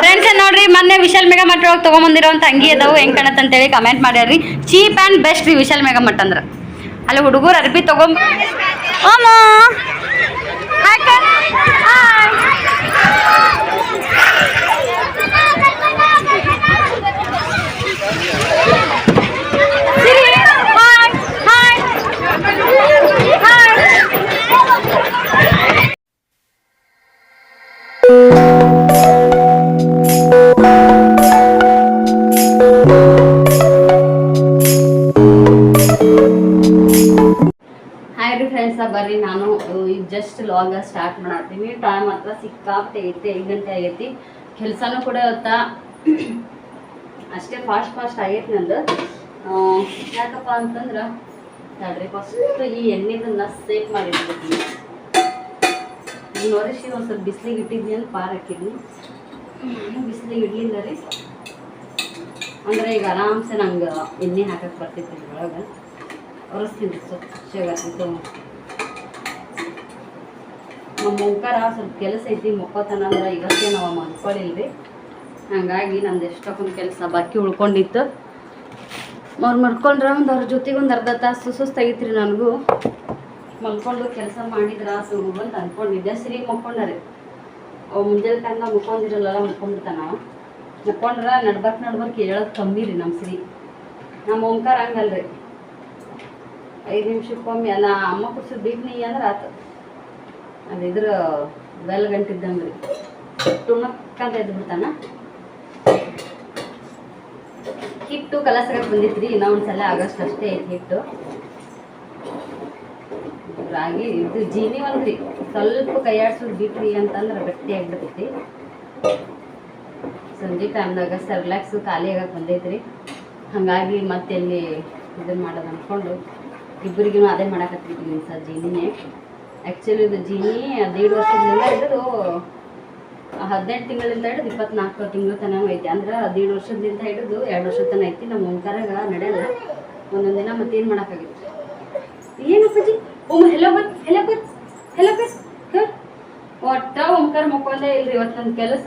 Friends ನೋಡ್ರಿ ಮೊನ್ನೆ Vishal mega ಮಟ್ ಒಳಗೆ ತೊಗೊಂಬಂದಿರೋ ಅಂಗಿ ಅದಾವು ಹೆಂಗ್ ಕಾಣತ್ ಅಂತೇಳಿ ಕಮೆಂಟ್ ಮಾಡ್ಯಾರ್ರಿ. ಚೀಪ್ ಆ್ಯಂಡ್ ಬೆಸ್ಟ್ ರೀ ವಿಶಾಲ್ ಮೆಗಾ ಮಟ್ ಅಂದ್ರೆ. ಅಲ್ಲಿ ಹುಡುಗರು ಅರ್ಬಿ ತಗೊಂಬ ಬರ್ರಿ ನಾನು ಈಗ ಜಸ್ಟ್ ಲಾಗ ಸ್ಟಾರ್ಟ್ ಮಾಡತ್ತೀನಿ. ಟೈಮ್ ಹತ್ರ ಸಿಕ್ಕಾಪಟ್ಟೆ ಐತಿ, ಐದು ಗಂಟೆ ಆಗೈತಿ. ಕೆಲಸನೂ ಕೂಡ ಇವತ್ತ ಅಷ್ಟೇ ಫಾಸ್ಟ್ ಫಾಸ್ಟ್ ಆಗೈತಿ ನಂದು. ಯಾಕಪ್ಪ ಅಂತಂದ್ರೆ, ತಡ್ರಿ ಫಸ್ಟ್ ಈ ಎಣ್ಣೆದನ್ನ ಸೇಫ್ ಮಾಡಿರ್ತೀನಿ ಈಗ ನೋಡಿಸಿ ಒಂದು ಸ್ವಲ್ಪ ಬಿಸಿಲಿಗೆ ಇಟ್ಟಿದ್ನಿ ಅಂತ ಪಾರ್ ಹಾಕಿದ್ನಿ ಬಿಸಿಲಿಗೆ ಇಡ್ಲಿಲ್ಲ ರೀ. ಅಂದರೆ ಈಗ ಆರಾಮ್ಸೆ ನಂಗೆ ಎಣ್ಣೆ ಹಾಕಕ್ಕೆ ಬರ್ತೈತಿ ಇದ್ರೊಳಗೆ. ಒರೆಸ್ತೀನಿ ಸ್ವಚ್ಛಗಾಗ್ತಿತ್ತು ನಮ್ಮ ಮುಂಕಾರ ಸ್ವಲ್ಪ ಕೆಲಸ ಐತಿ ಮುಕ್ಕೋತನ ಅಂದ್ರೆ ಇವತ್ತೇ ನಾವು ಮಲ್ಕೊಳ್ಳಿಲ್ರಿ ಹಂಗಾಗಿ ನಂದು ಎಷ್ಟೊಂದು ಕೆಲಸ ಬಾಕಿ ಉಳ್ಕೊಂಡಿತ್ತು. ಅವ್ರು ಮರ್ಕೊಂಡ್ರೆ ಒಂದು ಅವ್ರ ಜೊತೆಗೆ ಒಂದು ಅರ್ಧ ತಾಸು ಸುಸ್ತಾಗಿತ್ತು ರೀ ನನಗೂ. ಮಲ್ಕೊಂಡು ಕೆಲಸ ಮಾಡಿದ್ರ ಸುಗು ಅಂತ ಅಂದ್ಕೊಂಡಿದ್ದೆ ಸರಿ ಮಕ್ಕೊಂಡಾರೆ ಮುಂಜಾನೆ ಟೈಮ್ ಮುಕ್ಕೊಂಡಿರಲ್ಲ ಮುಕ್ಕೊಂಡ್ಬಿಡ್ತಾನ ಮುಕ್ಕೊಂಡ್ರ ನಡ್ಬರ್ಕ್ ನಡ್ಬರ್ಕ್ ಕಮ್ಮಿ ರೀ ನಮ್ಮ ಸರಿ. ನಮ್ಮ ಓಂಕಾರ ಹಂಗಲ್ರಿ. ಐದು ನಿಮಿಷಕ್ಕೊಮ್ಮೆ ಅಲ್ಲ, ಅಮ್ಮ ಕುಸಿದ್ ಬಿಟ್ನಿ ಅಂದ್ರೆ ಆತು. ಅದು ಇದ್ರ ಬೆಲ್ ಗಂಟಿದ್ದಂಗೆ ರೀ. ಟುಣಕ್ಕಂತ ಎದ್ದು ಬಿಡ್ತಾನ ಹಿಟ್ಟು ಕಲಸಕ್ಕೆ ಬಂದಿತ್ರಿ, ಇನ್ನೂ ಒಂದ್ಸಲ ಆಗಸ್ಟ್ ಅಷ್ಟೇ ಹಿಟ್ಟು. ರಾಗಿ ಇದು ಜೀನಿ ಒಂದ್ರಿ ಸ್ವಲ್ಪ ಕೈಯಾಡ್ಸೋದು ಬಿಟ್ರಿ ಅಂತಂದ್ರೆ ಗಟ್ಟಿ ಆಗ್ಬಿಡ್ತೈತಿ ಸಂಜೆ ಟೈಮ್ದಾಗ ಸರ್ಲ್ಯಾಕ್ಸ್ ಖಾಲಿ ಆಗಕ್ಕೆ ಬಂದೈತ್ರಿ. ಹಾಗಾಗಿ ಮತ್ತೆ ಎಲ್ಲಿ ಇದನ್ನ ಮಾಡೋದು ಅಂದ್ಕೊಂಡು ಇಬ್ಬರಿಗೂ ಅದೇ ಮಾಡಕತ್ತಿದ್ವಿ ಸರ್ ಜೀನಿನೇ. ಆ್ಯಕ್ಚುಲಿ ಇದು ಜೀನಿ ಹದಿನೇಳು ವರ್ಷದಿಂದ ಹಿಡಿದು ಹದಿನೆಂಟು ತಿಂಗಳಿಂದ ಹಿಡಿದು ಇಪ್ಪತ್ನಾಲ್ಕು ತಿಂಗಳು ತನಕ ಐತಿ. ಅಂದ್ರೆ ಹದಿನೇಳು ವರ್ಷದಿಂದ ಹಿಡಿದು ಎರಡು ವರ್ಷದ ತನಕ ಐತಿ. ನಮ್ಮ ಓಂಕಾರಾಗ ನಡೆಯಲ್ಲ. ಒಂದೊಂದು ದಿನ ಮತ್ತೇನು ಮಾಡೋಕ್ಕಾಗಿತ್ತು ಏನಪ್ಪಾಜಿ ಓಮ್ ಹೆಲೋ ಬತ್ ಹೆಲೋ ಬತ್ ಹೆಲೋ ಬತ್? ಒಟ್ಟ ಓಂಕಾರ ಮಕ್ಕೊಂದೇ ಇಲ್ರಿ ಇವತ್ತು ಕೆಲಸ.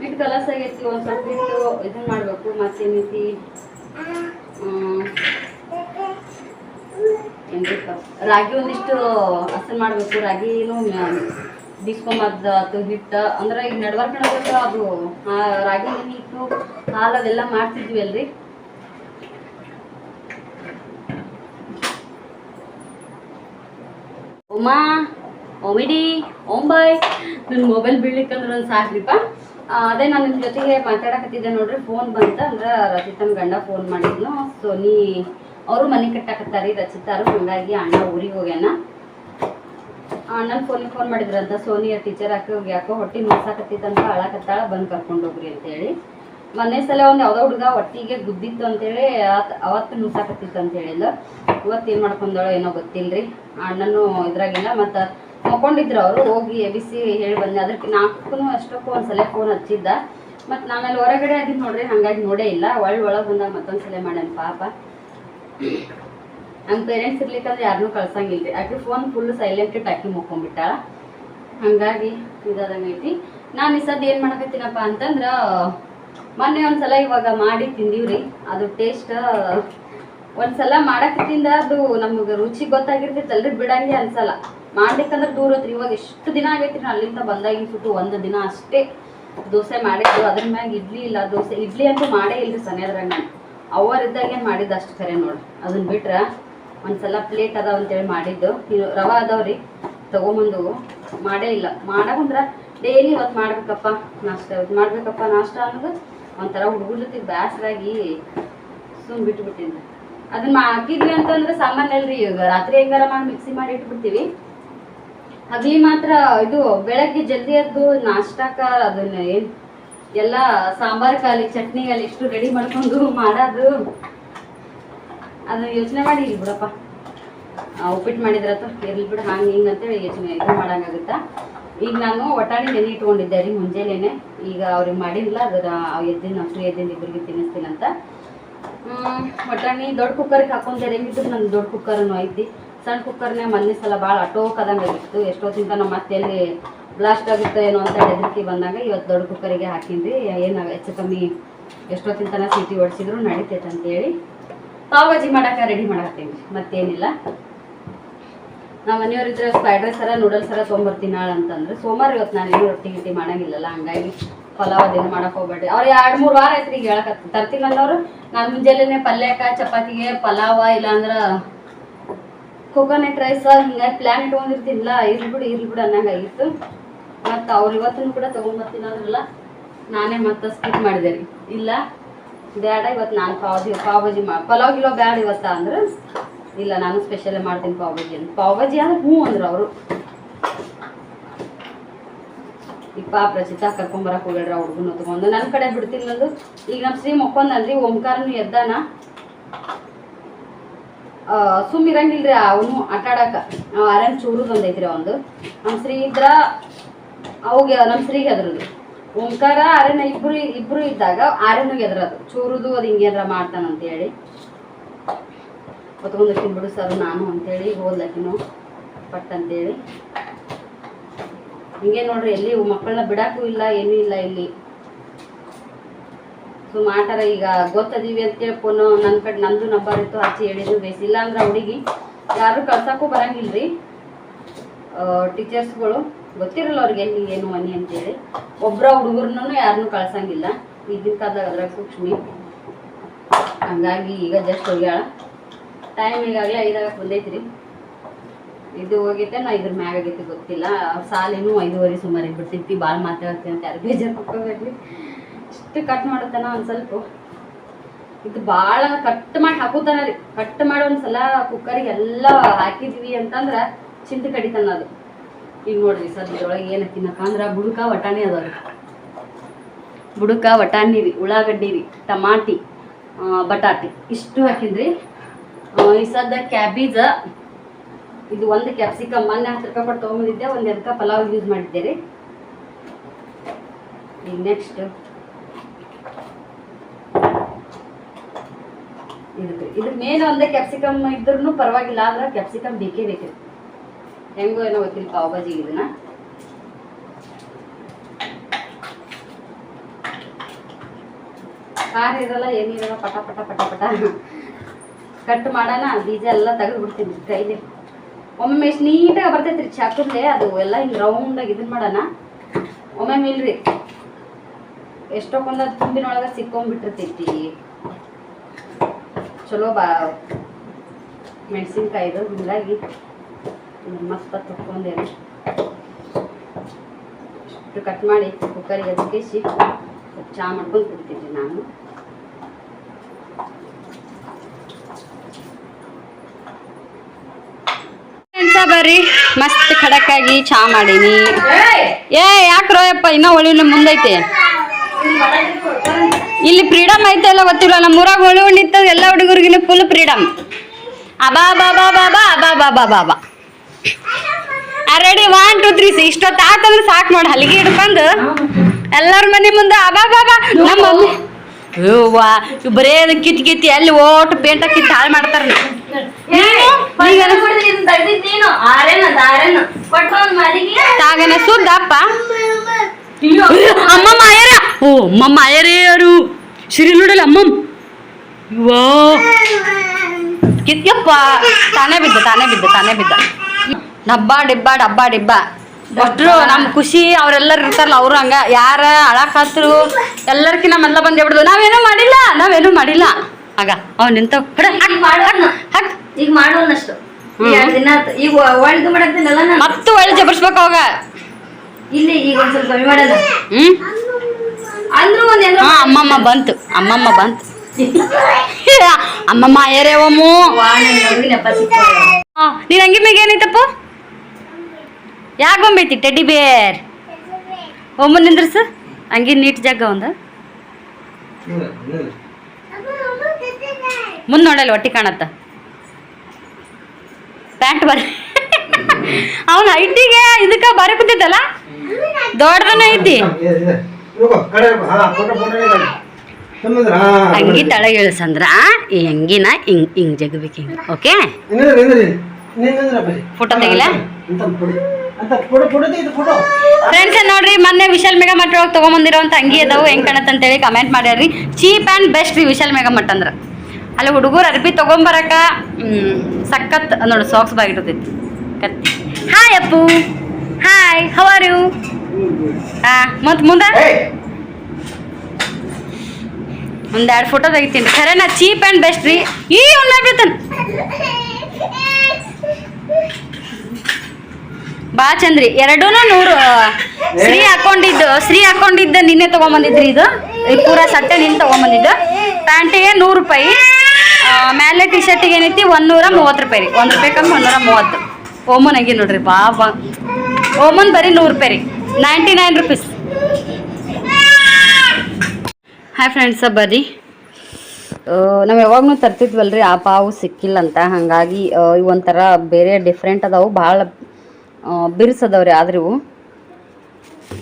ಬಿಟ್ಟು ಕಲಸ ಆಗೈತಿ, ಒಂದು ಸ್ವಲ್ಪ ಹಿಟ್ಟು ಇದನ್ನ ಮಾಡಬೇಕು, ಮತ್ತೇನೈತಿ? ರಾಗಿ ಒಂದಿಷ್ಟು ಹಸನ್ ಮಾಡಬೇಕು, ರಾಗಿನೂ ಬಿಸ್ಕೊಂಬದ್ದು ಅದು ಹಿಟ್ಟು, ಅಂದ್ರೆ ಈಗ ನಡ್ವರ್ಕ್ ಅದು ರಾಗಿ, ಹಿಟ್ಟು, ಹಾಲು ಅದೆಲ್ಲ ಮಾಡ್ತಿದ್ವಿ ಅಲ್ರಿ. ಉಮಾ, ಓಮಿಡಿ ಓಂಬಾಯ್ ನನ್ನ ಮೊಬೈಲ್ ಬೀಳ್ಲಿಕ್ಕಂದ್ರೆ ಒಂದು ಸಾಕ್ರಿಪ್ಪ. ಅದೇ ನಾನು ನಿಮ್ಮ ಜೊತೆಗೆ ಮಾತಾಡಕತ್ತಿದ್ದೆ ನೋಡ್ರಿ ಫೋನ್ ಬಂತ ಅಂದ್ರೆ ರಚಿತನ ಗಂಡ ಫೋನ್ ಮಾಡಿದ್ನು. ಸೋನಿ ಅವರು ಮನೆ ಕಟ್ಟಾಕತ್ತಾರಿ, ರಚಿತಾರು, ಹಂಗಾಗಿ ಅಣ್ಣ ಊರಿಗೆ ಹೋಗ್ಯಾನ. ಅಣ್ಣನ ಫೋನಿಗೆ ಫೋನ್ ಮಾಡಿದ್ರಂತ. ಸೋನಿಯ ಟೀಚರ್ ಹಾಕಿ ಯಾಕೋ ಹೊಟ್ಟೆ ನುಸಾಕತ್ತಿತ್ತಂತ ಅಳಕತ್ತಾಳ, ಬಂದು ಕರ್ಕೊಂಡು ಹೋಗ್ರಿ ಅಂತೇಳಿ. ಮೊನ್ನೆ ಸಲ ಒಂದು ಯಾವುದೋ ಹುಡುಗ ಒಟ್ಟಿಗೆ ಗುದ್ದಿತ್ತು ಅಂತೇಳಿ ಅವತ್ತು ನುಸಾಕತ್ತಿತ್ತು ಅಂತ ಹೇಳಿಲ್ಲ ಇವತ್ತು ಏನು ಮಾಡ್ಕೊಂಡಾಳೋ ಏನೋ ಗೊತ್ತಿಲ್ರಿ. ಅಣ್ಣನು ಇದ್ರಾಗಿಲ್ಲ, ಮತ್ತು ಮಕ್ಕೊಂಡಿದ್ರು ಅವರು. ಹೋಗಿ ಎಬಿಸಿ ಹೇಳಿ ಬಂದೆ ಅದಕ್ಕೆ ನಾಲ್ಕು ಅಷ್ಟಕ್ಕೂ ಒಂದ್ಸಲ ಫೋನ್ ಹಚ್ಚಿದ್ದ. ಮತ್ತು ನಾನಲ್ಲಿ ಹೊರಗಡೆ ಅದೀನಿ ನೋಡ್ರಿ, ಹಂಗಾಗಿ ನೋಡೇ ಇಲ್ಲ. ಒಳ್ಳೆ ಒಳಗೆ ಬಂದಾಗ ಮತ್ತೊಂದು ಸಲ ಮಾಡ್ಯಾನ ಪಾಪ. ನಮ್ಮ ಪೇರೆಂಟ್ಸ್ ಇರ್ಲಿಕ್ಕಂದ್ರೆ ಯಾರನ್ನೂ ಕಳ್ಸಂಗಿಲ್ರಿ. ಆಕೆ ಫೋನ್ ಫುಲ್ ಸೈಲೆಂಟ್ ಟಾಕಿ ಮುಕ್ಕೊಂಡ್ಬಿಟ್ಟಾಳ. ಹಂಗಾಗಿ ಇದಾದಂಗೈತಿ. ನಾನು ಈ ಸದ್ದು ಏನು ಮಾಡಕತ್ತೀನಪ್ಪ ಅಂತಂದ್ರೆ ಮೊನ್ನೆ ಒಂದ್ಸಲ ಇವಾಗ ಮಾಡಿ ತಿಂದೀವ್ರಿ. ಅದು ಟೇಸ್ಟ್ ಒಂದ್ಸಲ ಮಾಡಕ್ಕಿಂದ ಅದು ನಮ್ಗೆ ರುಚಿ ಗೊತ್ತಾಗಿರ್ತೈತಲ್ರಿ ಬಿಡಂಗೆ ಅನ್ಸಲ್ಲ. ಮಾಡ್ಬೇಕಂದ್ರೆ ದೂರ ಐತ್ರಿ. ಇವಾಗ ಎಷ್ಟು ದಿನ ಆಗೈತ್ರಿ ನಾ ಅಲ್ಲಿಂದ ಬಂದಾಗಿನ ಸುಟ್ಟು ಒಂದು ದಿನ ಅಷ್ಟೇ ದೋಸೆ ಮಾಡಿದ್ದು. ಅದ್ರ ಮ್ಯಾಗ ಇಡ್ಲಿ ಇಲ್ಲ, ದೋಸೆ ಇಡ್ಲಿ ಅಂತೂ ಮಾಡೇ ಇಲ್ರಿ ಸನೇದ್ರಾಗ ನಾನು. ಅವರಿದ್ದಾಗ ಏನು ಮಾಡಿದ್ದು ಅಷ್ಟು ಖರೆ ನೋಡ್ರಿ. ಅದನ್ನ ಬಿಟ್ರೆ ಒಂದ್ಸಲ ಪ್ಲೇಟ್ ಅದಾವ ಅಂತೇಳಿ ಮಾಡಿದ್ದು. ರವ ರವೆ ಅದಾವ್ರಿ. ತಗೊಂಬಂದು ಮಾಡೇ ಇಲ್ಲ. ಮಾಡಕಂದ್ರೆ ಡೈಲಿ ಇವತ್ತು ಮಾಡ್ಬೇಕಪ್ಪ. ನಾಷ್ಟ ಇವತ್ತು ಮಾಡ್ಬೇಕಪ್ಪ ನಾಷ್ಟ ಅನ್ನೋದು ಒಂಥರ ಹುಡುಗರ ಜೊತೆ ಬ್ಯಾಸರಾಗಿ ಸುಮ್ ಬಿಟ್ಬಿಟ್ಟಿದ್ದೆ ಅದನ್ನ ಹಾಕಿದ್ವಿ ಅಂತಂದ್ರೆ ಸಾಮಾನ್ಯ ಅಲ್ರಿ, ಈಗ ರಾತ್ರಿ ಹೆಂಗಾರ ಮಾಡಿ ಮಿಕ್ಸಿ ಮಾಡಿ ಇಟ್ಬಿಡ್ತೀವಿ. ಹಗಲಿ ಮಾತ್ರ ಇದು ಬೆಳಗ್ಗೆ ಜಲ್ದಿ ಎದ್ದು ನಾಷ್ಟಾಕ ಅದನ್ನ ಏನ್ ಎಲ್ಲ ಸಾಂಬಾರ್ ಕಾಲಿ ಚಟ್ನಿ ಅಲ್ಲಿ ಇಷ್ಟು ರೆಡಿ ಮಾಡ್ಕೊಂಡು ಮಾಡೋದು. ಅದು ಯೋಚನೆ ಮಾಡಿ ಬಿಡಪ್ಪ. ಉಪ್ಪಿಟ್ಟು ಅಥವಾ ಇರ್ಲಿ ಬಿಡು, ಹಂಗೆ ಹಿಂಗೆ ಅಂತೇಳಿ ಯೋಚನೆ ಇದು ಮಾಡಂಗಾಗುತ್ತಾ? ಈಗ ನಾನು ಒಟಾಣಿ ನೆನೆ ಇಟ್ಕೊಂಡಿದ್ದೆ ರೀ ಮುಂಜಾನೆ ಈಗ ಅವ್ರಿಗೆ ಮಾಡಿಲ್ಲ ಅದರ ಎದ್ದಿನ ಫ್ರೀ ಎದ್ದಿನ ಇಬ್ಬರಿಗೆ ತಿನ್ನಿಸ್ತೀನಂತ ಒಟ್ಟಾಣಿ ದೊಡ್ಡ ಕುಕ್ಕರ್ಗೆ ಹಾಕೊಂಡೆ ಹೆಂಗಿದ್ರು ನಂದು ದೊಡ್ಡ ಕುಕ್ಕರನ್ನು ಐತಿ. ಸಣ್ಣ ಕುಕ್ಕರ್ನೇ ಮೊನ್ನೆ ಸಲ ಭಾಳ ಅಟೋಕದಂಗೆ ಆಗಿತ್ತು. ಎಷ್ಟೊತ್ತಿಂದ ನಮ್ಮ ಮತ್ತೆ ಎಲ್ಲಿ ಬ್ಲಾಸ್ಟ್ ಆಗುತ್ತೆ ಏನೋ ಅಂತ ಹೆದರಿಕೆ ಬಂದಾಗ ಇವತ್ತು ದೊಡ್ಡ ಕುಕ್ಕರಿಗೆ ಹಾಕಿದ್ರಿ ಏನು ಹೆಚ್ಚು ಕಮ್ಮಿ ಎಷ್ಟೊತ್ತಿನ ಸೀಟಿ ಹೊಡಿಸಿದ್ರು ನಡೀತೈತೆ ಅಂತೇಳಿ ಪಾವ್ ಭಾಜಿ ಮಾಡಕ್ಕೆ ರೆಡಿ ಮಾಡಾಕ್ತೀನಿ ಮತ್ತೇನಿಲ್ಲ. ನಮ್ಮ ಮನೆಯವ್ರಿದ್ರೆ ಫ್ರೈಡ್ ರೈಸ್ ಸರ ನೂಡಲ್ಸ್ ಸರ ತೊಗೊಂಬರ್ತೀನಿ ನಾಳೆ ಅಂತಂದ್ರೆ ಸೋಮವಾರ ಇವತ್ತು ನಾನು ಏನು ರೊಟ್ಟಿ ಗಿಟ್ಟಿ ಮಾಡಂಗಿಲ್ಲಲ್ಲ, ಹಂಗಾಗಿ ಪಲಾವ್ ಅದೇನು ಮಾಡಕ್ ಹೋಗ್ಬೇಡ್ರಿ. ಅವ್ರು ಎರಡು ಮೂರು ವಾರ ಐತ್ರಿ ಈಗ ಹೇಳಕತ್ತ ತರ್ತೀನಿ ಅನ್ನೋರು ನಾನು ಮುಂಜಾನೆ ಪಲ್ಯಕ್ಕ ಚಪಾತಿಗೆ, ಪಲಾವ, ಇಲ್ಲಾಂದ್ರ ಕೋಕೋನಟ್ ರೈಸ್ ಹಿಂಗಾಗಿ ಪ್ಲ್ಯಾನ್ ಇಟ್ಕೊಂಡಿರ್ತೀನಿಲ್ಲ ಇರ್ಲಿ ಬಿಡು ಇರ್ಲಿ ಬಿಡು ಅನ್ನಂಗಾಗಿತ್ತು. ಮತ್ತು ಅವ್ರು ಇವತ್ತೂ ಕೂಡ ತೊಗೊಂಬರ್ತೀನಿ ಅಂದ್ರಲ್ಲ, ನಾನೇ ಮತ್ತೆ ಸ್ಕಿಪ್ ಮಾಡಿದೆ ರೀ. ಇಲ್ಲ ಬೇಡ ಇವತ್ತು ನಾನು ಪಾವ್ ಪಾವ್ ಭಾಜಿ ಮಾ ಪಲಾವ್ ಗಿಲೋ ಬೇಡ ಇವತ್ತ ಅಂದ್ರೆ ಇಲ್ಲ, ನಾನು ಸ್ಪೆಷಲೇ ಮಾಡ್ತೀನಿ ಪಾವ್ ಬಾಜಿ ಅಂತ. ಪಾವ್ ಬಾಜಿ ಅಂದ್ರೆ ಹ್ಞೂ ಅಂದ್ರು ಅವರು. ಇಪ್ಪ ಪ್ರಚಿತ ಕರ್ಕೊಂಬರಕ್ ಹೋಗ್ಯಾಡ್ರಿ ಹುಡುಗನ ತಗೊಂಡು. ನನ್ನ ಕಡೆ ಬಿಡ್ತೀನಿ ಈಗ ನಮ್ಮ ಶ್ರೀ ಮಕ್ಕೊಂದನ್ರಿ ಓಂಕಾರನು ಎದ್ದಾನ. ಸುಮ್ ಇರಂಗಿಲ್ರಿ ಅವನು ಆಟ ಆಡಾಕ ಆರ್ಯನ್ ಚೂರು ಒಂದೈತ್ರಿ ಅವಂದು. ನಮ್ಮ ಶ್ರೀ ಇದ್ರ, ಅವಾಗ ನಮ್ಮ ಶ್ರೀಗೆ ಹೆದ್ರದು. ಓಂಕಾರ ಆರ್ಯನ ಇಬ್ರು ಇಬ್ರು ಇದ್ದಾಗ ಆರ್ಯನಿಗೆ ಹೆದ್ರದು. ಚೂರುದು ಅದು ಹಿಂಗೇನಾರ ಮಾಡ್ತಾನಂತ ಹೇಳಿ ಹೊತ್ಕೊಂಡಕ್ಕಿನ್ ಬಿಡು ಸರ್, ನಾನು ಅಂತೇಳಿ ಹೋದ್ಲಕ್ಕಿನು ಪಟ್ ಅಂತೇಳಿ ಹಿಂಗೆ ನೋಡ್ರಿ, ಎಲ್ಲಿ ಮಕ್ಕಳನ್ನ ಬಿಡಾಕು ಇಲ್ಲ, ಏನೂ ಇಲ್ಲ ಇಲ್ಲಿ. ಸೊ ಮಾಡ್ತಾರ ಈಗ ಗೊತ್ತದೀವಿ ಅಂತೇಳಿ ಫೋನು ನನ್ನ ಕಡೆ ನಂದು ನಂಬರ್ ಇತ್ತು ಹಚ್ಚಿ ಹೇಳಿದ್ರು, ಬೇಸ್ ಇಲ್ಲ ಅಂದ್ರೆ ಹುಡುಗಿ ಯಾರು ಕಳ್ಸಕ್ಕೂ ಬರಂಗಿಲ್ರಿ. ಟೀಚರ್ಸ್ಗಳು ಗೊತ್ತಿರಲ್ಲ ಅವ್ರಿಗೆ ಎಲ್ಲಿ, ಏನು, ಮನಿ ಅಂತೇಳಿ. ಒಬ್ಬರ ಹುಡುಗರನ್ನೂ ಯಾರನ್ನೂ ಕಳ್ಸಂಗಿಲ್ಲ. ಈಗಿನ ಕಾಲದಾಗ ಅದ್ರಾಗ ಸೂಕ್ಷ್ಮಿ. ಹಂಗಾಗಿ ಈಗ ಜಸ್ಟ್ ಹೋಗ್ಯಾಳ. ಟೈಮ್ ಈಗಾಗಲೇ ಐದಾಗ ಬಂದೈತ್ರಿ. ಇದು ಹೋಗೈತೆ ನಾ ಇದ್ರ ಮ್ಯಾಗ ಆಗೈತಿ ಗೊತ್ತಿಲ್ಲ. ಸಾಲೇನು ಐದುವರೆ ಸುಮಾರಿಗೆ ಬಿಡ್ತೈತಿ ಭಾಳ ಮಾತಾಡ್ತೀನಿ ಅಂತ ಯಾರು ಬೇಜಾರು ಮಾಡ್ಕೋಬೇಡ್ರಿ ಇಷ್ಟು ಕಟ್ ಮಾಡುತ್ತಾನ ಒಂದು ಸ್ವಲ್ಪ. ಇದು ಭಾಳ ಕಟ್ ಮಾಡಿ ಹಾಕೋತಾನ ರೀ. ಕಟ್ ಮಾಡಿ ಒಂದ್ಸಲ ಕುಕ್ಕರಿಗೆ ಎಲ್ಲ ಹಾಕಿದ್ವಿ ಅಂತಂದ್ರೆ ಚಿಂತೆ ಕಡಿತಾನ ಅದು. ಈಗ ನೋಡ್ರಿ ಸರ್ ಇದ್ರೊಳಗೆ ಏನು ತಿನ್ನಕ ಅಂದ್ರೆ ಬುಡುಕ ವಟಾಣಿ ಅದಾವ್ರಿ ಬುಡುಕ ವಟಾಣಿ ರೀ, ಉಳ್ಳಾಗಡ್ಡಿ ರೀ, ಟಮಾಟಿ ಬಟಾಟಿ. ಇಷ್ಟು ಹಾಕಿದ್ರಿ ಈ ಸದ್ದ ಕ್ಯಾಬೀಜ ಇದು ಒಂದು ಕ್ಯಾಪ್ಸಿಕಮ್ ಮೊನ್ನೆ ಹತ್ತು ರೂಪಾಯಿ ಕೊಟ್ಟು ತೊಗೊಂಬಂದಿದ್ದೆ, ಒಂದು ಎದಕ್ಕೆ ಪಲಾವ್ ಯೂಸ್ ಮಾಡಿದ್ದೆ ರೀ ನೆಕ್ಸ್ಟ್ ಇದ್ರ ಮೇನ್ ಒಂದೇ ಕ್ಯಾಪ್ಸಿಕಮ್ ಇದ್ರೂ ಪರವಾಗಿಲ್ಲ, ಆದ್ರೆ ಕ್ಯಾಪ್ಸಿಕಮ್ ಬೇಕೇ ಬೇಕು. ಹೆಂಗೋ ಏನೋ ಗೊತ್ತಿಲ್ಲ ಪಾವ್ ಬಾಜಿ ಇದನ್ನ. ಖಾರ ಇರಲ್ಲ, ಏನಿರಲ್ಲ, ಪಟ ಪಟ ಪಟ ಪಟ. ಕಟ್ ಮಾಡೋಣ, ಬೀಜ ಎಲ್ಲ ತೆಗೆದು ಬಿಡ್ತೀನಿ ಕೈಲಿ. ಒಮ್ಮೊಮ್ಮೆ ಎಷ್ಟು ನೀಟಾಗಿ ಬರ್ತೈತೆ ರೀ ಚಾಕುರ್ಲೆ ಅದು ಎಲ್ಲ ಹಿಂಗೆ ರೌಂಡಾಗಿ ಇದನ್ನ ಮಾಡೋಣ. ಒಮ್ಮೊಮ್ಮೆ ಇಲ್ರಿ. ಅದು ತುಂಬಿನೊಳಗೆ ಸಿಕ್ಕೊಂಡ್ಬಿಟ್ಟಿರ್ತೈತಿ ಚಲೋ ಬಾ ಮೆಣಸಿನ್ಕಾಯಿದು, ಹಿಂಗಾಗಿ ಮಸ್ತ್ ರೀ ಇಷ್ಟು ಕಟ್ ಮಾಡಿ ಕುಕ್ಕರಿಗೆ ಅದಕ್ಕೆ ಚಾ ಮಾಡ್ಕೊಂಡು ಕುಡ್ತೀನಿ ನಾನು. ಬರ್ರಿ. ಮಸ್ತ್ ಖಡಕ್ಕಾಗಿ ಚಾ ಮಾಡೀನಿ. ಏ ಯಾಕ್ರೋ ರೋಯಪ್ಪ, ಇನ್ನೂ ಒಳ್ಳೆ ಮುಂದೈತೆ? ಇಲ್ಲಿ ಫ್ರೀಡಮ್ ಐತೆ ಎಲ್ಲ ಗೊತ್ತಿಲ್ಲ, ನಮ್ಮ ಊರಾಗ ನಿಂತ ಎಲ್ಲ ಹುಡುಗರಿಗಿನ ಫುಲ್ ಫ್ರೀಡಮ್ ಅಬಾ, ಬಾ ಬಾ ಬಾ ಬಾ ಅಬಾ ಬಾ ಬಾ ಬಾ ಬಾ. ರೆಡಿ ಒನ್ ಟು ತ್ರೀ ಇಷ್ಟೊತ್ತು ಆತಂದ್ರೆ ಸಾಕು ನೋಡಿ, ಹಲಿಗೆ ಹಿಡ್ಕೊಂಡು. ಎಲ್ಲರ ಮನೆ ಮುಂದೆ ಅಬಾ, ಬಾ ಬಾ. ನಮ್ಮ ಬರೇ ಕಿತ್ ಕಿತ್ತಿ ಅಲ್ಲಿ ಓಟ್ ಪೇಂಟ ಕಿತ್ತು ಹಾಳು ಮಾಡ್ತಾರ ತಾಗನ ಸುದ್ದಪ್ಪ ಅಮ್ಮಮ್ಮ ಅಯ್ಯರ ಓ ಅಮ್ಮಮ್ಮ ಅಯ್ಯರೇ ಯಾರು ಸಿರಿ ನೋಡಲ್ಲ ಅಮ್ಮಮ್ಮ ವಾ ಕಿತ್ಯಪ್ಪ ತಾನೇ ಬಿದ್ದ ತಾನೇ ಬಿದ್ದ ತಾನೇ ಬಿದ್ದ ಡಬ್ಬ ಡಿಬ್ಬ ಡಬ್ಬ ಡಿಬ್ಬ ಅಷ್ಟ್ರು ನಮ್ಮ ಖುಷಿ ಅವ್ರೆಲ್ಲರೂ ಇರ್ತಾರಲ್ಲ ಅವರು ಹಂಗ ಯಾರ ಅಳಕಾತ್ರು ಎಲ್ಲರ್ಕಿನ್ನ ಮೊದಲ ಬಂದೇ ಬಿಡುದು ನಾವೇನೂ ಮಾಡಿಲ್ಲ ನಾವೇನೂ ಮಾಡಿಲ್ಲ ಆಗ ಅವ್ ನಿಂತವ್ ಹಾಕ್ ಈಗ ಮಾಡೋನಷ್ಟು. ಈಗ ಒಳ್ದು ಮಾಡಕ್ತೀನಲ್ಲ ನಾನು. ಮತ್ತು ಒಳ್ಳೆ ಜಬರ್ಸ್ಬೇಕು ಅವಾಗ. ಇಲ್ಲಿ ಈಗ ಒಂದ್ ಸ್ವಲ್ಪ ಕಮ್ಮಿ ಮಾಡಲ್ಲ. ಹ್ಮ್. ಅಂದ್ರೂ ಒಂದ್ ಹಾ ಅಮ್ಮಮ್ಮ ಬಂತು. ಅಮ್ಮಮ್ಮ ಬಂತು. ಅಮ್ಮಮ್ಮ ಏರೇವಮ್ಮು ನನ್ ಹಂಗಿ ಮ್ಯಾಗ ಏನೈತಪ್ಪ ಯಾಕೆ ಬಂಬೈತಿ ಟೆಡ್ಡಿ ಬೇರ್ ಒಮ್ಮ ನಿಂದ್ರಸ. ಅಂಗಿ ನೀಟ್ ಜಾಗ ಒಂದ. ಮುಂದೆ ನೋಡಲ್ಲ ಹೊಟ್ಟಿ ಕಾಣತ್ತ. ಪ್ಯಾಂಟ್ ಬರ ಅವನ ಐಟಿಗೆ ಇದಕ್ಕ ಬರ ಕೂತಿದ್ದಲ್ಲ? ದೊಡ್ಡದನ ಐತಿ. ಅಂಗಿ ತಳಗ ಇಳಿಸಂದ್ರ ಈ ಅಂಗಿನ ಹಿಂಗ್ ಹಿಂಗ್ ಜಗಬೇಕು ಹಿಂಗ್. Okay photo ತೆಗಿಲ? ಫ್ರೆಂಡ್ಸ್ ನೋಡ್ರಿ, ಮೊನ್ನೆ ವಿಶಾಲ್ ಮೆಗಾ ಒಳಗೆ ಒಳಗೆ ಅಂತ ಅಂಗಿ ಅದಾವು, ಹೆಂಗ್ ಕಾಣತ್ತೆ ಅಂತೇಳಿ ಕಮೆಂಟ್ ಮಾಡ್ಯಾರ್ರಿ. ಚೀಪ್ ಆ್ಯಂಡ್ ಬೆಸ್ಟ್ ರೀ ವಿಶಾಲ್ ಮಟ್ ಅಂದ್ರೆ. ಅಲ್ಲಿ ಹುಡುಗರು ಅರ್ಬಿ ತೊಗೊಂಬರಕ ಹ್ಮ್, ಸಖತ್ ನೋಡು ಸಾಕ್ಸ್ ಬಾಗಿರ್ತೈತಿ ಕತ್ತಿ. Hi Appu. Hi how are you ಹಾ ಮತ್ತು ಮುಂದೆ? ಒಂದೆರಡು ಫೋಟೋ ತೆಗಿತೀನಿ. ಖರೆ ನಾ ಚೀಪ್ ಆ್ಯಂಡ್ ಬೆಸ್ಟ್ ರೀ. ಈ ಒಂದು ಮಾಡ್ಬಿಡ್ತಾನೆ ಬಾ ಚಂದ್ರಿ ಎರಡೂ ನೂರು ಶ್ರೀ ಹಾಕೊಂಡಿದ್ದು ಶ್ರೀ ಹಾಕೊಂಡಿದ್ದ ನಿನ್ನೆ ತಗೊಂಬಂದಿದ್ರಿ ಇದು. ಪೂರ ಸಟ್ಟೆ ನಿನ್ನೆ ತಗೊಂಬಂದಿದ್ದು. ಪ್ಯಾಂಟಿಗೆ ನೂರು ರೂಪಾಯಿ. ಮೇಲೆ ಟಿ ಶರ್ಟಿಗೆ ಏನೈತಿ? ಒಂದೂರ ಮೂವತ್ತು ರೂಪಾಯಿ ರೀ. ಒಂದು ರೂಪಾಯಿ ಕಮ್ಮಿ, ಒಂದೂರ ಮೂವತ್ತು. ಓಮನ್ ಆಗಿ ನೋಡ್ರಿ ಬಾಬಾ ಓಮನ್ ಬರೀ ನೂರು ರೂಪಾಯಿ ರೀ. Ninety nine rupees. Hi friends ಬರ್ರಿ. ನಾವು ಯಾವಾಗೂ ರೀ ಆ ಪಾವು ಸಿಕ್ಕಿಲ್ಲ ಅಂತ ಹಾಗಾಗಿ ಇವು ಒಂಥರ ಬೇರೆ ಡಿಫ್ರೆಂಟ್ ಅದಾವು, ಭಾಳ ಬಿರ್ಸ್ ರೀ ಆದ್ರೆ. ಇವು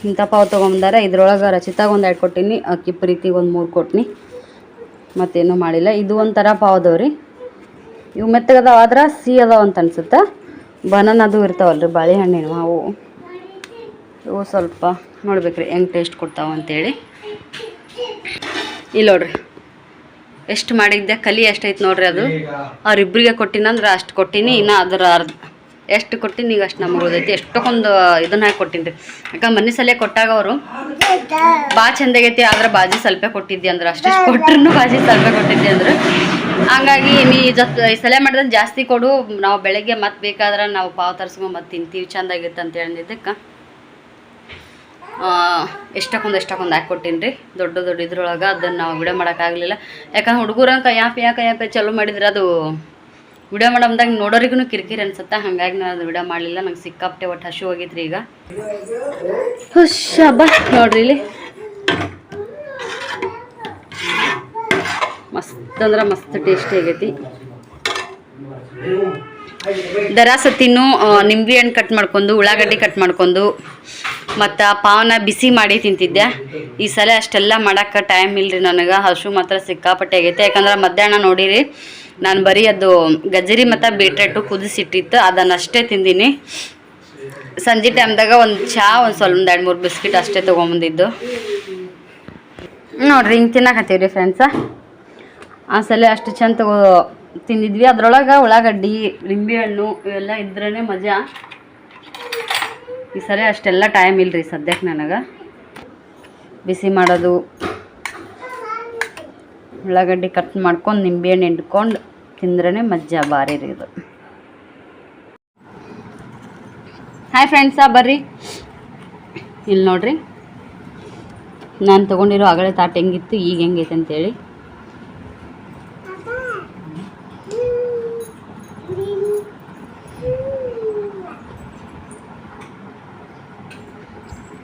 ಇಂಥ ಪಾವು ತೊಗೊಂಬಂದಾರ. ಇದ್ರೊಳಗೆ ರಚಿತಾಗ ಒಂದು ಎರಡು ಕೊಟ್ಟಿನಿ, ಅಕ್ಕಿ ಪ್ರೀತಿಗೆ ಒಂದು ಮೂರು ಕೊಟ್ಟಿನಿ ಮತ್ತೇನೂ ಮಾಡಿಲ್ಲ. ಇದು ಒಂಥರ ಪಾವದವು ರೀ. ಇವು ಮೆತ್ತಗದಾವ ಆದ್ರೆ ಸಿ ಅದಾವ ಅಂತ ಅನ್ಸುತ್ತೆ? ಬನಾನ ಅದು ಇರ್ತಾವಲ್ಲ ರೀ ಬಾಳೆಹಣ್ಣಿನ ಅವು. ಇವು ಸ್ವಲ್ಪ ನೋಡ್ಬೇಕ್ರಿ, ಹೆಂಗೆ ಟೇಸ್ಟ್ ಕೊಡ್ತಾವ ಅಂತೇಳಿ. ಇಲ್ಲ ನೋಡ್ರಿ. ಎಷ್ಟು ಮಾಡಿದ್ದೆ? ಕಲಿ ಎಷ್ಟೈತೆ ನೋಡ್ರಿ ಅದು. ಅವ್ರಿಬ್ರಿಗೆ ಕೊಟ್ಟಿನಂದ್ರೆ ಅಷ್ಟು ಕೊಟ್ಟಿನಿ, ಇನ್ನು ಅದರ ಅರ್ಧ ಎಷ್ಟು ಕೊಟ್ಟಿನಿ ಈಗ ಅಷ್ಟು ನಮಗೆ ಉಳಿದೈತಿ. ಎಷ್ಟೊಂದು ಇದನ್ನ ಹಾಕಿ ಕೊಟ್ಟಿನಿ ರೀ. ಯಾಕಂದ್ರೆ ಮನೆ ಸಲ ಕೊಟ್ಟಾಗ ಅವರು ಭಾಳ ಚಂದಾಗೈತಿ ಆದ್ರೆ ಬಾಜಿ ಸ್ವಲ್ಪ ಕೊಟ್ಟಿದ್ದೆ ಅಂದ್ರೆ. ಅಷ್ಟಿಷ್ಟು ಕೊಟ್ರೂ ಬಾಜಿ ಸ್ವಲ್ಪ ಕೊಟ್ಟಿದ್ದೆ ಅಂದ್ರೆ. ಹಂಗಾಗಿ ನೀ ಈ ಸಲ ಮಾಡಿದ್ರೆ ಜಾಸ್ತಿ ಕೊಡು. ನಾವು ಬೆಳಗ್ಗೆ ಮತ್ತೆ ಬೇಕಾದ್ರೆ ನಾವು ಪಾವು ತರ್ಸ್ಕೊಂಡು ಮತ್ತೆ ತಿಂತೀವಿ ಚಂದಾಗಿತ್ತು ಅಂತ ಹೇಳಿದ್ದಕ್ಕೆ ಎಷ್ಟಕ್ಕೊಂದು ಎಷ್ಟಕ್ಕೊಂದು ಹಾಕಿ ಕೊಟ್ಟೀನಿ ರೀ. ದೊಡ್ಡ ದೊಡ್ಡ ಇದ್ರೊಳಗೆ ಅದನ್ನು ನಾವು ವಿಡಿಯೋ ಮಾಡೋಕ್ಕಾಗಲಿಲ್ಲ ಯಾಕಂದ್ರೆ ಹುಡುಗರ ಕೈಯಾಪ ಯಾಕೆ ಯಾಪ ಚಲೋ ಮಾಡಿದ್ರೆ ಅದು ವಿಡಿಯೋ ಮಾಡಮ್ದಾಗ ನೋಡೋರಿಗೂ ಕಿರಿಕಿರಿ ಅನ್ಸುತ್ತೆ, ಹಾಗಾಗಿ ನಾನು ಅದು ವಿಡಿಯೋ ಮಾಡಲಿಲ್ಲ, ನಂಗೆ ಸಿಕ್ಕಾಪಟ್ಟೆ ಒಟ್ಟು ಹಸು ಹೋಗಿದ್ರಿ ಈಗ. ಹುಷ ಬಾ ನೋಡ್ರಿ ಇಲ್ಲಿ. ಮಸ್ತ್ ಅಂದ್ರೆ ಮಸ್ತ್ ಟೇಸ್ಟಿ ಆಗೈತಿ. ದರಾಸತಿನೂ ನಿಂಬೆ ಹಣ್ಣು ಕಟ್ ಮಾಡ್ಕೊಂಡು, ಉಳ್ಳಾಗಡ್ಡಿ ಕಟ್ ಮಾಡ್ಕೊಂಡು, ಮತ್ತು ಪಾವನ ಬಿಸಿ ಮಾಡಿ ತಿಂತಿದ್ದೆ. ಈ ಸಲ ಅಷ್ಟೆಲ್ಲ ಮಾಡೋಕ್ಕೆ ಟೈಮ್ ಇಲ್ಲರಿ ನನಗೆ ಹಸು ಮಾತ್ರ ಸಿಕ್ಕಾಪಟ್ಟೆ ಆಗೈತೆ. ಯಾಕಂದ್ರೆ ಮಧ್ಯಾಹ್ನ ನೋಡಿರಿ ನಾನು ಬರೀ ಅದು ಗಜರಿ ಮತ್ತು ಬೀಟ್ರೆಟು ಕುದಿಸಿಟ್ಟಿತ್ತು ಅದನ್ನಷ್ಟೇ ತಿಂದೀನಿ. ಸಂಜೆ ಟೈಮ್ದಾಗ ಒಂದು ಚಹಾ ಒಂದು ಸ್ವಲ್ಪ ಒಂದು ಎರಡು ಮೂರು ಬಿಸ್ಕಿಟ್ ಅಷ್ಟೇ ತೊಗೊಂಬಂದಿದ್ದು. ನೋಡ್ರಿ, ಹಿಂಗೆ ತಿನ್ನಕತ್ತೀವಿ ರೀ ಫ್ರೆಂಡ್ಸ ಆ ಸಲ ಅಷ್ಟು ಚೆಂದ ತಗೋ ತಿಂದಿದ್ವಿ. ಅದ್ರೊಳಗೆ ಉಳ್ಳಾಗಡ್ಡಿ ಲಿಂಬೆಹಣ್ಣು ಇವೆಲ್ಲ ಇದ್ರೇ ಮಜಾ. ಈ ಸರಿ ಅಷ್ಟೆಲ್ಲ ಟೈಮ್ ಇಲ್ಲರಿ ಸದ್ಯಕ್ಕೆ ನನಗೆ. ಬಿಸಿ ಮಾಡೋದು. ಉಳ್ಳಾಗಡ್ಡಿ ಕಟ್ ಮಾಡ್ಕೊಂಡು, ನಿಂಬೆಹಣ್ಣು ಹಿಂಡ್ಕೊಂಡು ತಿಂದ್ರೇ ಮಜ್ಜ, ಭಾರಿ ರೀ ಇದು. ಹಾಯ್ ಫ್ರೆಂಡ್ಸ ಬರ್ರಿ. ಇಲ್ಲಿ ನೋಡ್ರಿ. ನಾನು ತೊಗೊಂಡಿರೋ ಆಗಲೇ ತಾಟ್ ಹೆಂಗಿತ್ತು, ಈಗ ಹೆಂಗೈತೆ ಅಂತೇಳಿ.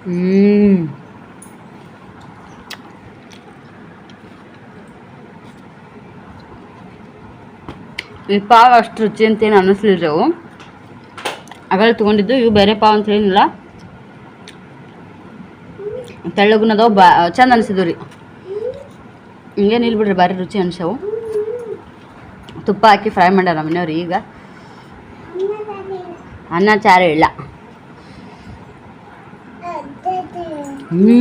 ಹ್ಮ್. ಈ ಪಾವ್ ಅಷ್ಟು ರುಚಿ ಅಂತೇನು ಅನ್ನಿಸ್ಲಿಲ್ಲ ಅವು. ಆಗಲೇ ತೊಗೊಂಡಿದ್ದು ಇವು ಬೇರೆ ಪಾವ್ ಅಂತ ಏನಿಲ್ಲ ತೆಳ್ಳಗುನ ಅದಾವು ಬಾ, ಚಂದ ಅನಿಸಿದ್ವು ರೀ. ಹಿಂಗೇನು ಇಲ್ಬಿಡ್ರಿ ಭಾರಿ ರುಚಿ ಅನ್ಸವು. ತುಪ್ಪ ಹಾಕಿ ಫ್ರೈ ಮಾಡ್ಯಾರ ನಮ್ಮ ಮನೆಯವ್ರು ಈಗ. ಅನ್ನ, ಚಾರು ಇಲ್ಲ ಹ್ಞೂ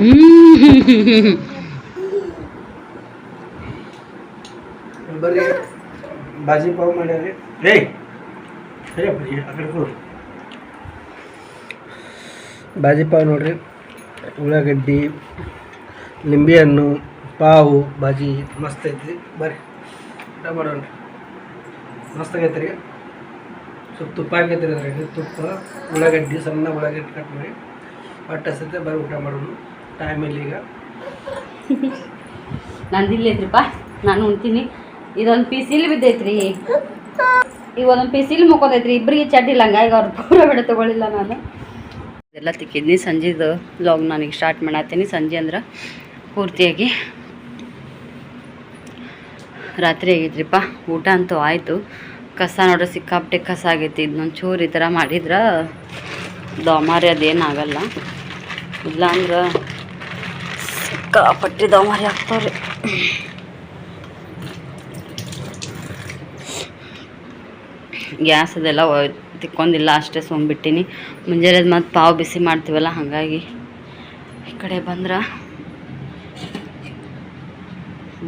ಹ್ಮ್. ಬರ್ರಿ. ಬಾಜಿ ಪಾವ್ ಮಾಡ್ಯಾರಿ ಏಯ್ ಸರಿ ಬರ್ರಿ ಆ ಕಡೆ ಬಾಜಿ ಪಾವ್ ನೋಡ್ರಿ. ಉಳ್ಳಾಗಡ್ಡಿ ಲಿಂಬೆಹಣ್ಣು ಪಾವು ಬಾಜಿ ಮಸ್ತ್ ಐತಿ ಬರ್ರಿ. ಊಟ ಮಾಡೋಣ ಮಸ್ತ್ ಆಗೈತೆ ರೀ ಸ್ವಲ್ಪ ತುಪ್ಪ ಹಾಕೈತೆ ರೀ ಅದ್ರಾಗ ತುಪ್ಪ ಉಳ್ಳಾಗಡ್ಡಿ ಸಣ್ಣ ಉಳ್ಳಾಗಡ್ಡಿ ಕಟ್ ಮಾಡಿ ಹೊಟ್ಟೆ ಸತ್ತೆ ಬರ್ರಿ ಊಟ ಮಾಡೋಣ. ಟೈಮ್ ಇಲ್ಲ ಈಗ. ನಂದಿಲ್ಲ ಐತ್ರಿಪ್ಪ ನಾನು ಉಣ್ತೀನಿ. ಇದೊಂದು ಪಿಸಿಲ್ ಬಿದ್ದೈತ್ರಿ. ಈಗ ಒಂದೊಂದು ಪೀಸ್ ಇಲ್ಲಿ ಇಬ್ಬರಿಗೆ ಚಡ್ಡಿಲ್ಲ ಹಂಗಾಗಿ ಅವ್ರು ಪೂರ ಬಿಡ ತಗೊಳ್ಳಿಲ್ಲ ನಾನು. ಇದೆಲ್ಲ ತಿಕ್ಕಿದ್ನಿ. ಸಂಜೆದು ಲಾಗ್ ನಾನೀಗ ಸ್ಟಾರ್ಟ್ ಮಾಡತ್ತೀನಿ. ಸಂಜೆ ಅಂದ್ರೆ ಪೂರ್ತಿಯಾಗಿ ರಾತ್ರಿ ಆಗಿದ್ರಿಪ್ಪ. ಊಟ ಅಂತೂ ಆಯಿತು. ಕಸ ನೋಡ್ರಿ ಸಿಕ್ಕಾಪಟ್ಟೆ ಕಸ ಆಗೈತಿ. ಇದನ್ನೊಂದು ಚೂರು ಈ ಥರ ಮಾಡಿದ್ರೆ ದೋಮಾರಿ ಅದೇನಾಗಲ್ಲ ಇಲ್ಲ ಅಂದ್ರೆ ಸಿಕ್ಕಾಪಟ್ಟೆ ದೋಮಾರಿ ಆಗ್ತಾವ್ರಿ. ಗ್ಯಾಸ್ ಅದೆಲ್ಲ ತಿಕ್ಕೊಂಡಿಲ್ಲ, ಅಷ್ಟೇ ಸೋಂಬಿಟ್ಟಿನಿ ಮುಂಜಾನೆ ಮತ್ತು ಪಾವು ಬಿಸಿ ಮಾಡ್ತೀವಲ್ಲ, ಹಾಗಾಗಿ ಈ ಕಡೆ ಬಂದ್ರೆ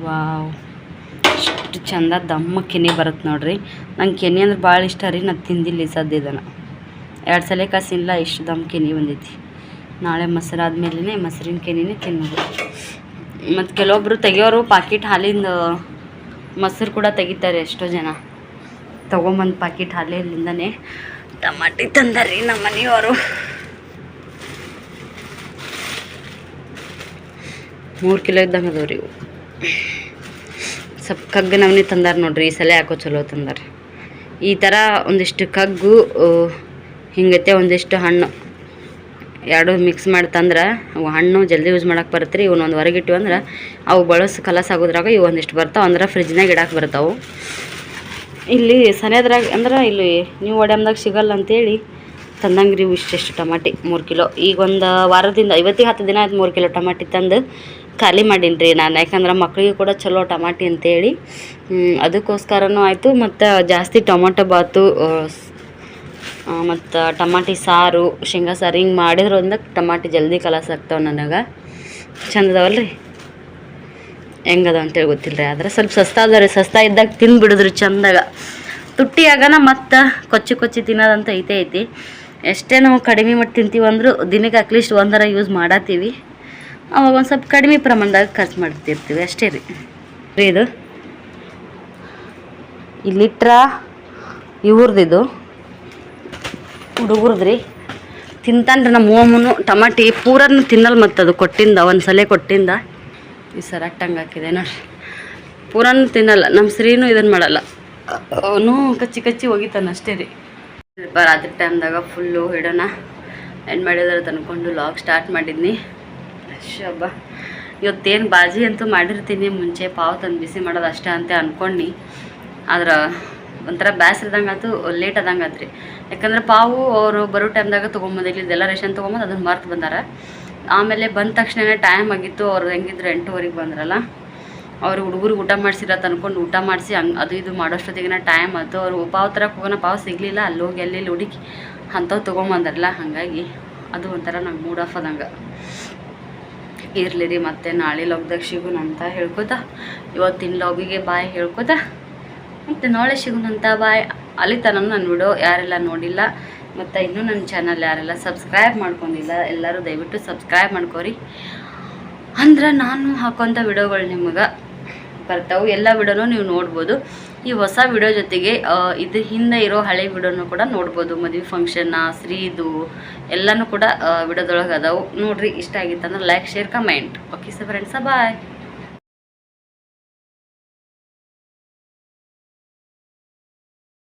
ವಾವ್, ಎಷ್ಟು ಚಂದ ದಮ್ಮ ಕೆನೆ ಬರುತ್ತೆ ನೋಡ್ರಿ. ನಂಗೆ ಕೆನೆ ಅಂದ್ರೆ ಭಾಳ ಇಷ್ಟ ರೀ, ನಾನು ತಿಂದಿಲ್ಲ ಸದ್ಯ ಇದನ್ನು. ಎರಡು ಸಲ ಕಸಿಲ್ಲ ಇಷ್ಟು ದಮ್ ಕೆನೆ ಬಂದೈತಿ. ನಾಳೆ ಮೊಸರು ಆದಮೇಲೆ ಮೊಸರಿನ ಕೆನೆನೇ ತಿನ್ನೋದು. ಮತ್ತು ಕೆಲವೊಬ್ಬರು ತೆಗಿಯೋರು ಪಾಕಿಟ್ ಹಾಲಿಂದು ಮೊಸರು ಕೂಡ ತೆಗಿತಾರೆ ಎಷ್ಟೋ ಜನ. ತೊಗೊಂಬಂದು ಪಾಕಿಟ್ ಹಾಲಿಂದನೇ ಟಮಾಟಿ ತಂದರಿ ನಮ್ಮ ಮನೆಯವರು. ಮೂರು ಕಿಲೋ ಇದ್ದಂಗೆ ಅದಾವ ರೀ ಇವು. ಸ್ವಲ್ಪ ಕಗ್ಗು ನವನಿ ತಂದಾರ ನೋಡ್ರಿ, ಈ ಸಲ ಯಾಕೋ ಚಲೋ ತಂದಾರ. ಈ ಥರ ಒಂದಿಷ್ಟು ಕಗ್ಗು ಹಿಂಗತೆ ಒಂದಿಷ್ಟು ಹಣ್ಣು. ಎರಡು ಮಿಕ್ಸ್ ಮಾಡಿ ತಂದ್ರೆ, ಅವು ಹಣ್ಣು ಜಲ್ದಿ ಯೂಸ್ ಮಾಡಕ್ಕೆ ಬರುತ್ತೆ ರೀ ಇವನ್ನೊಂದು ಹೊರಗಿಟ್ಟು ಅಂದ್ರೆ, ಅವು ಬಳಸಿ ಕಲಸಾಗೋದ್ರಾಗ ಇವು ಒಂದಿಷ್ಟು ಬರ್ತಾವೆ ಅಂದ್ರೆ ಫ್ರಿಜ್ನಾಗ ಇಡಕ್ಕೆ ಬರ್ತಾವೆ. ಇಲ್ಲಿ ಸನೇದ್ರಾಗ ಅಂದ್ರೆ ಇಲ್ಲಿ ನೀವು ಒಡ್ಯಾಮ್ದಾಗ ಸಿಗಲ್ಲ ಅಂತೇಳಿ ತಂದಂಗೆ ರೀ ಇಷ್ಟೆಷ್ಟು ಟಮಾಟಿ ಮೂರು ಕಿಲೋ. ಈಗ ಒಂದು ವಾರದಿಂದ ಇವತ್ತಿಗೆ ಹತ್ತು ದಿನ ಆಯ್ತು ಮೂರು ಕಿಲೋ ಟಮಾಟಿ ತಂದು ಖಾಲಿ ಮಾಡೀನಿ ರೀ ನಾನು. ಯಾಕಂದ್ರೆ ಮಕ್ಕಳಿಗೆ ಕೂಡ ಚಲೋ ಟಮಾಟಿ ಅಂತೇಳಿ. ಅದಕ್ಕೋಸ್ಕರನೂ ಆಯಿತು. ಮತ್ತು ಜಾಸ್ತಿ ಟೊಮೊಟೊ ಬಾತು ಮತ್ತು ಟಮಾಟಿ ಸಾರು, ಶೇಂಗಾ ಸಾರು ಹಿಂಗೆ ಮಾಡಿದ್ರಿಂದ ಟಮಾಟಿ ಜಲ್ದಿ ಕಲಸಾಗ್ತಾವೆ ನನಗೆ. ಚಂದ ಅದಾವಲ್ಲ ರೀ ಹೆಂಗದ ಅಂತೇಳಿ ಗೊತ್ತಿಲ್ಲ ರೀ ಆದ್ರೆ ಸ್ವಲ್ಪ ಸಸ್ತಾ ಅದ ರೀ ಸಸ್ತಾ ಇದ್ದಾಗ ತಿಂದ್ಬಿಡಿದ್ರಿ ಚಂದಾಗ. ತುಟ್ಟಿಯಾಗನ ಮತ್ತು ಕೊಚ್ಚಿ ಕೊಚ್ಚಿ ತಿನ್ನೋದಂತ ಐತೆ ಐತಿ. ಎಷ್ಟೇ ನಾವು ಕಡಿಮೆ ಮಟ್ಟ ತಿಂತೀವಿ ಅಂದರೂ ದಿನಕ್ಕೆ ಅಟ್ಲೀಸ್ಟ್ ಒಂದರ ಯೂಸ್ ಮಾಡತ್ತೀವಿ ಅವಾಗ ಒಂದು ಸ್ವಲ್ಪ ಕಡಿಮೆ ಪ್ರಮಾಣದಾಗ ಖರ್ಚು ಮಾಡ್ತಿರ್ತೀವಿ, ಅಷ್ಟೇ ರೀ. ರೀ ಇದು. ಇಲ್ಲಿಟ್ರ ಇವ್ರದ್ದು. ಹುಡುಗರ್ದ್ರಿ ತಿಂತಾನ್ರಿ ನಮ್ಮ ಓಮನು, ಟಮಾಟಿ ಪೂರನ್ನು ತಿನ್ನಲ್ಲ ಮತ್ತದು, ಕೊಟ್ಟಿಂದ ಒಂದು ಸಲ ಕೊಟ್ಟಿಂದ. ಈ ಸರ ಅಟ್ಟಂಗೆ ಹಾಕಿದೆ ನೋಡ್ರಿ ಪೂರಾನು ತಿನ್ನಲ್ಲ ನಮ್ಮ ಸ್ತ್ರೀನೂ ಇದನ್ನು ಮಾಡಲ್ಲ. ಅವನು ಕಚ್ಚಿ ಕಚ್ಚಿ ಹೋಗಿತಾನ ಅಷ್ಟೇ ರೀ. ರಾತ್ರಿ ಟೈಮ್ದಾಗ ಫುಲ್ಲು ಹಿಡೋಣ. ಏನು ಮಾಡಿದಾರೆ ತಂದ್ಕೊಂಡು ಲಾಗ್ ಸ್ಟಾರ್ಟ್ ಮಾಡಿದ್ನಿ. ಶಬ್ಬ ಇವತ್ತೇನು ಬಾಜಿ ಅಂತೂ ಮಾಡಿರ್ತೀನಿ, ಮುಂಚೆ ಪಾವು ತಂದು ಬಿಸಿ ಮಾಡೋದು ಅಷ್ಟೇ ಅಂತ ಅಂದ್ಕೊಂಡು ಆದ್ರೆ ಒಂಥರ ಬ್ಯಾಸ್ರದಂಗೆ ಆಯ್ತು ಲೇಟ್ ಆದಂಗೆ ಆತ್ರಿ ಯಾಕಂದ್ರೆ ಪಾವು ಅವರು ಬರೋ ಟೈಮ್ದಾಗ ತೊಗೊಂಬಂದು ಇದೆಲ್ಲ ರೇಷನ್ ತೊಗೊಂಬಂದು ಅದನ್ನು ಮರ್ತು ಬಂದಾರ. ಆಮೇಲೆ ಬಂದ ತಕ್ಷಣನೇ ಟೈಮ್ ಆಗಿತ್ತು, ಅವ್ರು ಹೆಂಗಿದ್ರು ಎಂಟೂವರೆಗೆ ಬಂದ್ರಲ್ಲ. ಅವ್ರು ಹುಡುಗರು ಊಟ ಮಾಡಿಸಿರತ್ತೆ ಅಂದ್ಕೊಂಡು ಊಟ ಮಾಡಿಸಿ ಹಂಗೆ ಅದು ಇದು ಮಾಡೋಷ್ಟೊತ್ತಿಗೆ ಟೈಮ್ ಆಯ್ತು. ಅವ್ರು ಪಾವು ಥರ ಹೋಗೋಣ ಪಾವು ಸಿಗಲಿಲ್ಲ ಅಲ್ಲಿ ಹೋಗಿ ಅಲ್ಲಿ ಹುಡುಕಿ ಅಂಥವು ತೊಗೊಂಬಂದ್ರಲ್ಲ ಹಾಗಾಗಿ ಅದು ಒಂಥರ ನಂಗೆ ಮೂಡ್ ಆಫ್ ಆದಂಗೆ. ಇರಲಿ ರೀ ಮತ್ತೆ ನಾಳೆ ಲಾಗ್ದಾಗ ಸಿಗೋಣ ಅಂತ ಹೇಳ್ಕೊತ, ಇವತ್ತಿನ ಲಾಗಿಗೆ ಬಾಯ್ ಹೇಳ್ಕೊತ, ಮತ್ತು ನಾಳೆ ಸಿಗೋಣಂತ ಬಾಯ್ ಅಲ್ಲಿ ತನಕ ನಾನು ವಿಡಿಯೋ ಯಾರೆಲ್ಲ ನೋಡಿಲ್ಲ. ಮತ್ತು ಇನ್ನೂ ನನ್ನ ಚಾನಲ್ ಯಾರೆಲ್ಲ ಸಬ್ಸ್ಕ್ರೈಬ್ ಮಾಡ್ಕೊಂಡಿಲ್ಲ, ಎಲ್ಲರೂ ದಯವಿಟ್ಟು ಸಬ್ಸ್ಕ್ರೈಬ್ ಮಾಡ್ಕೊರಿ. ಅಂದ್ರೆ ನಾನು ಹಾಕೋಂಥ ವಿಡಿಯೋಗಳು ನಿಮಗೆ ಬರ್ತಾವೆ. ಎಲ್ಲ ವಿಡಿಯೋನೂ ನೀವು ನೋಡ್ಬೋದು. ಈ ಹೊಸ ವಿಡಿಯೋ ಜೊತೆಗೆ ಇದು ಇದ್ರ ಹಿಂದೆ ಇರೋ ಹಳೆ ವಿಡಿಯೋನು ಕೂಡ ನೋಡ್ಬೋದು. ಮದುವೆ ಫಂಕ್ಷನ್ನ ಸ್ತ್ರೀದು ಎಲ್ಲನೂ ಕೂಡ ವಿಡಿಯೋದೊಳಗೆ ಅದಾವೆ. ನೋಡ್ರಿ, ಇಷ್ಟ ಆಗಿತ್ತಂದ್ರೆ like share comment okay sir friends bye